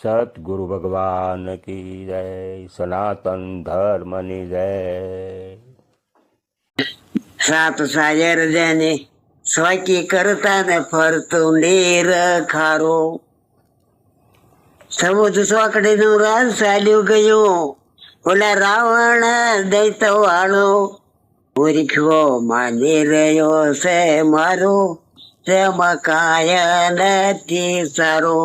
સતગુરુ ભગવાન કી જય સનાતન ધર્મની જય સાત સાયર જેને સ્વાકી કરતા ને ફરતું નીર ખારો સમુદ ચોકડી નું રાજ ચાલ્યું ગયું ઓલા રાવણ દૈતો વાળો મૂર્ખો માની રહ્યો છે મારો તેમાં કાય નથી સારો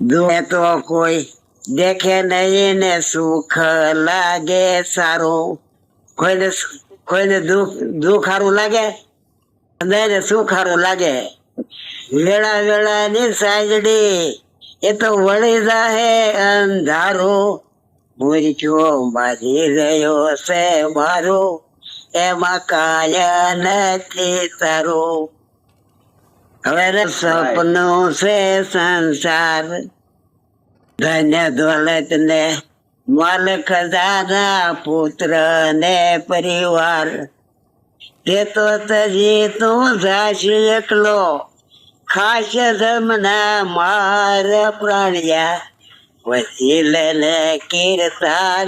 દુએ તો કોઈ દેખે નહીં ને સુખ લાગે સારું કોઈને કોઈને દુઃખ દુઃખ સારું લાગે બધાને સુખ સારું લાગે વેળા વેળા ની સાજડી એ તો વળી જાહે અંધારો મૂર્ખ્યો મારી રહ્યો છે મારો એમાં કાયા નથી તારું હવે સપનું છે સંસાર. ધન્ય દોલત ને મલ ખજાના પુત્ર ને પરિવાર. તે તો તજી તું જાશી એકલો. ખાસ ધમના માર પ્રાણ્યા. વસીલ ને કીર્તાર.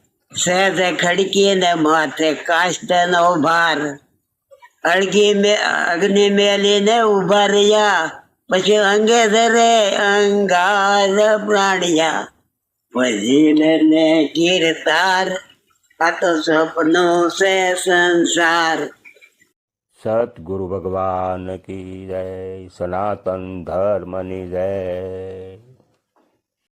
સહેજ ખડકીને માથે કાષ્ટનો ભાર અળગી મે અગ્નિ મેલીને ઉભા રહ્યા પછી અંગે ધરે અંગાર પ્રાણિયા પછી ને કીર્તાર આ તો સપનું છે સંસાર સતગુરુ ભગવાન કી જય સનાતન ધર્મની જય